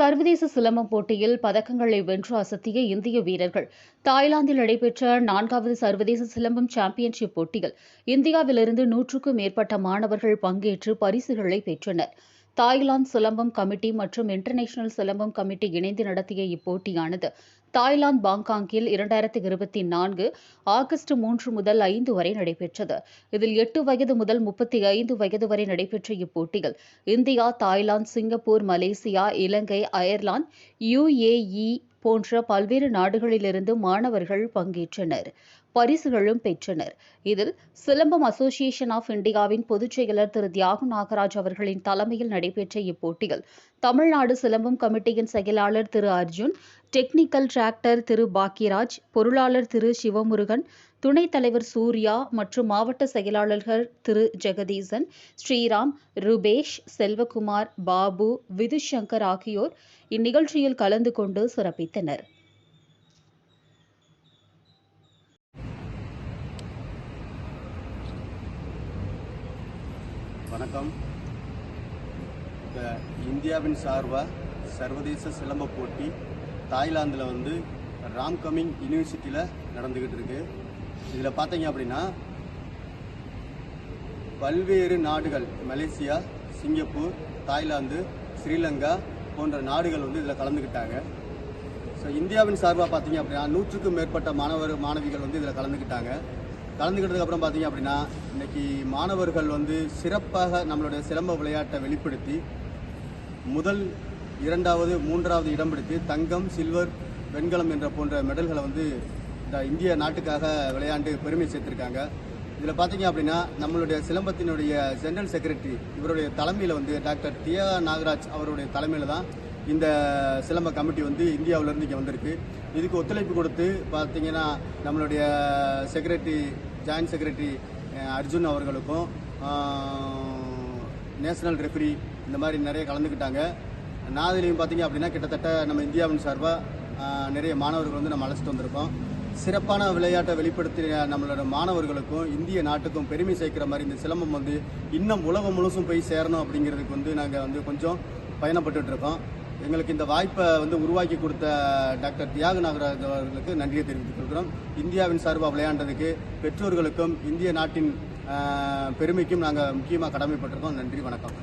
சர்வதேச சிலம்பம் போட்டியில் பதக்கங்களை வென்று அசத்திய இந்திய வீரர்கள். தாய்லாந்தில் நடைபெற்ற நான்காவது சர்வதேச சிலம்பம் சாம்பியன்ஷிப் போட்டியில் இந்தியாவிலிருந்து நூற்றுக்கும் மேற்பட்ட மாணவர்கள் பங்கேற்று பரிசுகளை பெற்றனர். தாய்லாந்து சிலம்பம் கமிட்டி மற்றும் இன்டர்நேஷனல் சிலம்பம் கமிட்டி இணைந்து நடத்திய இப்போட்டியானது. தாய்லாந்து பாங்காங்கில் இரண்டாயிரத்தி இருபத்தி நான்கு ஆகஸ்ட் மூன்று முதல் ஐந்து வரை நடைபெற்றது. இதில் எட்டு வயது முதல் முப்பத்தி ஐந்து வயது வரை நடைபெற்ற இப்போட்டியில் India Thailand Singapore Malaysia Ilangai Ireland UAE போன்ற பல்வேறு நாடுகளிலிருந்து மாணவர்கள் பங்கேற்றனர். பரிசுகளும் பெற்றனர். இதில் சிலம்பம் அசோசியேஷன் ஆஃப் இந்தியாவின் பொதுச் செயலர் திரு தியாகு நாகராஜ் அவர்களின் தலைமையில் நடைபெற்ற இப்போட்டியில் தமிழ்நாடு சிலம்பம் கமிட்டியின் செயலாளர் திரு அர்ஜுன் டெக்னிக்கல் டிராக்டர் திரு பாக்கியராஜ் பொருளாளர் திரு சிவமுருகன் துணைத் தலைவர் சூர்யா மற்றும் மாவட்ட செயலாளர்கள் திரு ஜெகதீசன் ஸ்ரீராம் ருபேஷ் செல்வகுமார் பாபு விதுசங்கர் ஆகியோர் இந்நிகழ்ச்சியில் கலந்து கொண்டு சிறப்பித்தனர். வணக்கம். இந்தியாவின் சார்பாக சர்வதேச சிலம்ப போட்டி தாய்லாந்தில் வந்து ராம்கமிங் யூனிவர்சிட்டியில் நடந்துக்கிட்டு இருக்கு. இதில் பார்த்தீங்க அப்படின்னா பல்வேறு நாடுகள் மலேசியா சிங்கப்பூர் தாய்லாந்து ஸ்ரீலங்கா போன்ற நாடுகள் வந்து இதில் கலந்துக்கிட்டாங்க ஸோ இந்தியாவின் சார்பாக பார்த்தீங்க அப்படின்னா நூற்றுக்கும் மேற்பட்ட மாணவர் மாணவிகள் வந்து இதில் கலந்துக்கிட்டாங்க கலந்துக்கிட்டதுக்கப்புறம் பார்த்தீங்க அப்படின்னா இன்னைக்கு மாணவர்கள் வந்து சிறப்பாக நம்மளுடைய சிலம்ப விளையாட்டை வெளிப்படுத்தி முதல் இரண்டாவது மூன்றாவது இடம் பிடித்து தங்கம் சில்வர் வெண்கலம் என்ற போன்ற மெடல்களை வந்து இந்த இந்திய நாட்டுக்காக விளையாண்டு பெருமை சேர்த்திருக்காங்க. இதில் பார்த்தீங்க அப்படின்னா நம்மளுடைய சிலம்பத்தினுடைய ஜெனரல் செக்ரட்டரி இவருடைய தலைமையில் வந்து டாக்டர் தியா நாகராஜ் அவருடைய தலைமையில் தான் இந்த சிலம்ப கமிட்டி வந்து இந்தியாவிலேருந்து இங்கே வந்திருக்கு. இதுக்கு ஒத்துழைப்பு கொடுத்து பார்த்தீங்கன்னா நம்மளுடைய செக்ரட்டரி ஜாயின்ட் செக்ரட்டரி அர்ஜுன் அவர்களுக்கும் நேஷனல் ரெஃபரி இந்த மாதிரி நிறைய கலந்துக்கிட்டாங்க. நாதிலையும் பார்த்தீங்க அப்படின்னா கிட்டத்தட்ட நம்ம இந்தியாவின் சார்பாக நிறைய மாணவர்கள் வந்து நம்ம அழைச்சிட்டு வந்திருக்கோம். சிறப்பான விளையாட்டை வெளிப்படுத்திய நம்மளோட மாணவர்களுக்கும் இந்திய நாட்டுக்கும் பெருமை சேர்க்கிற மாதிரி இந்த சிலம்பம் வந்து இன்னும் உலகம் முழுசும் போய் சேரணும் அப்படிங்கிறதுக்கு வந்து நாங்கள் வந்து கொஞ்சம் பயணப்பட்டுட்டு இருக்கோம். எங்களுக்கு இந்த வாய்ப்பை வந்து உருவாக்கி கொடுத்த டாக்டர் தியாக நாகராஜ் அவர்களுக்கு நன்றியை தெரிவித்துக் கொள்கிறோம். இந்தியாவின் சார்பாக விளையாண்டதுக்கு பெற்றோர்களுக்கும் இந்திய நாட்டின் பெருமைக்கும் நாங்கள் முக்கியமாக கடமைப்பட்டிருக்கோம். நன்றி வணக்கம்.